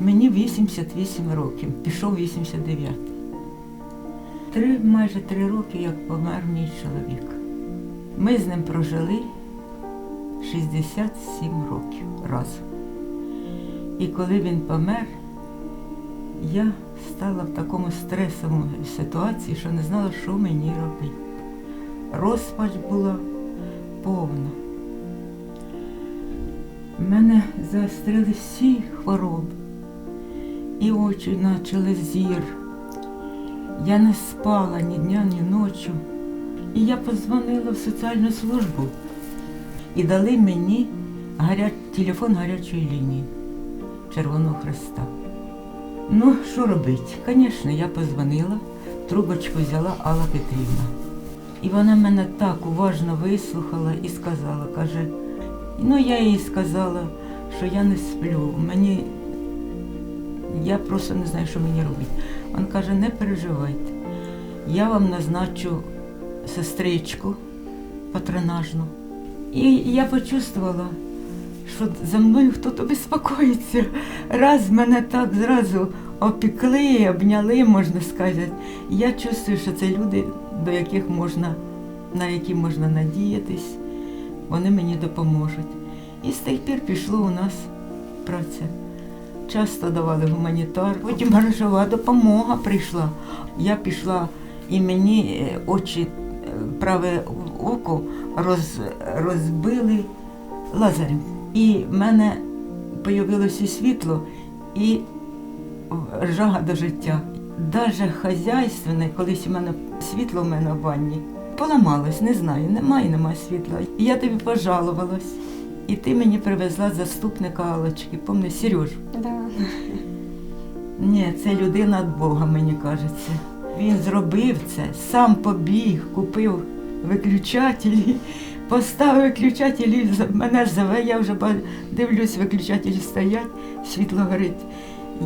Мені 88 років, пішов 89. Три, майже три роки, як помер мій чоловік. Ми з ним прожили 67 років разом. І коли він помер, я стала в такому стресовому ситуації, що не знала, що мені робити. Розпач була повна. В мене заострили всі хвороби. І очі почали зір. Я не спала ні дня, ні ночі. І я позвонила в соціальну службу і дали мені гаря... телефон гарячої лінії Червоного Христа. Ну, що робити? Звісно, я позвонила, трубочку взяла Алла Петрівна. І вона мене так уважно вислухала і сказала, каже, ну я їй сказала, що я не сплю. Мені я просто не знаю, що мені робити. Він каже, не переживайте. Я вам назначу сестричку патронажну. І я почувствувала, що за мною хтось безпокоїться. Раз мене так зразу опікли, обняли, можна сказати. Я чувствую, що це люди, до яких можна, на які можна надіятись, вони мені допоможуть. І з тих пір пішло у нас праця. Часто давали гуманітар, потім грошова допомога прийшла. Я пішла і мені е, очі, е, праве око роз, розбили лазером. І в мене з'явилося світло і жага до життя. Даже хазяйственне, колись у мене світло в мене в ванні, поламалось, не знаю, немає, немає світла. І я тобі пожалувалась. І ти мені привезла заступника Алочки, помни, Сережу. Да. Ні, це людина від Бога, мені кажеться. Він зробив це, сам побіг, купив виключателі, поставив виключателі, мене зове, я вже дивлюсь, виключателі стоять, світло горить.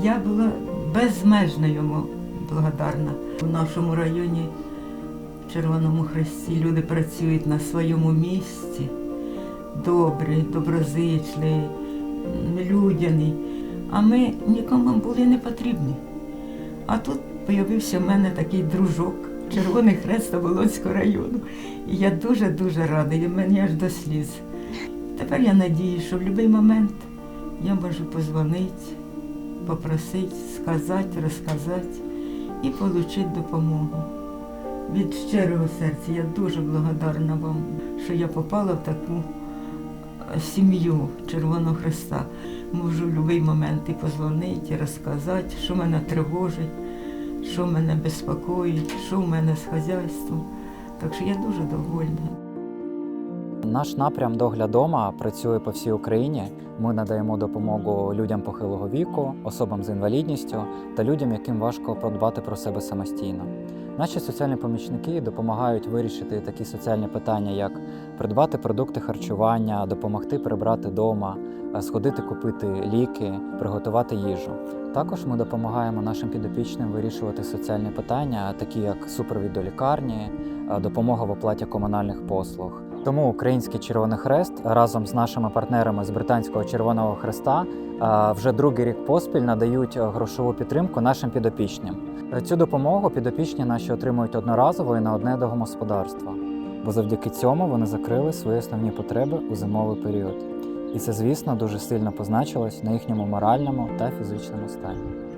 Я була безмежно йому благодарна. У нашому районі в Червоному Хресті люди працюють на своєму місці. Добрі, доброзичливі, м, людяні. А ми нікому були не потрібні. А тут з'явився в мене такий дружок, Червоний Хрест Оболонського району. І я дуже-дуже рада, і мені аж до сліз. Тепер я надію, що в будь-який момент я можу позвонити, попросити, сказати, розказати і отримати допомогу. Від щирого серця я дуже благодарна вам, що я попала в таку сім'ю Червоного Христа. Можу в будь-який момент і позвонити, і розказати, що мене тривожить, що мене безпокоїть, що в мене з хазяйством. Так що я дуже довольна. Наш напрям доглядома працює по всій Україні. Ми надаємо допомогу людям похилого віку, особам з інвалідністю та людям, яким важко подбати про себе самостійно. Наші соціальні помічники допомагають вирішити такі соціальні питання, як придбати продукти харчування, допомогти прибрати дома, е, сходити купити ліки, приготувати їжу. Також ми допомагаємо нашим підопічним вирішувати соціальні питання, такі як супровід до лікарні, е, допомога в оплаті комунальних послуг. Тому Український Червоний Хрест разом з нашими партнерами з Британського Червоного Хреста е, вже другий рік поспіль надають грошову підтримку нашим підопічним. Цю допомогу підопічні наші отримують одноразово і на одне домогосподарство, бо завдяки цьому вони закрили свої основні потреби у зимовий період. І це, звісно, дуже сильно позначилось на їхньому моральному та фізичному стані.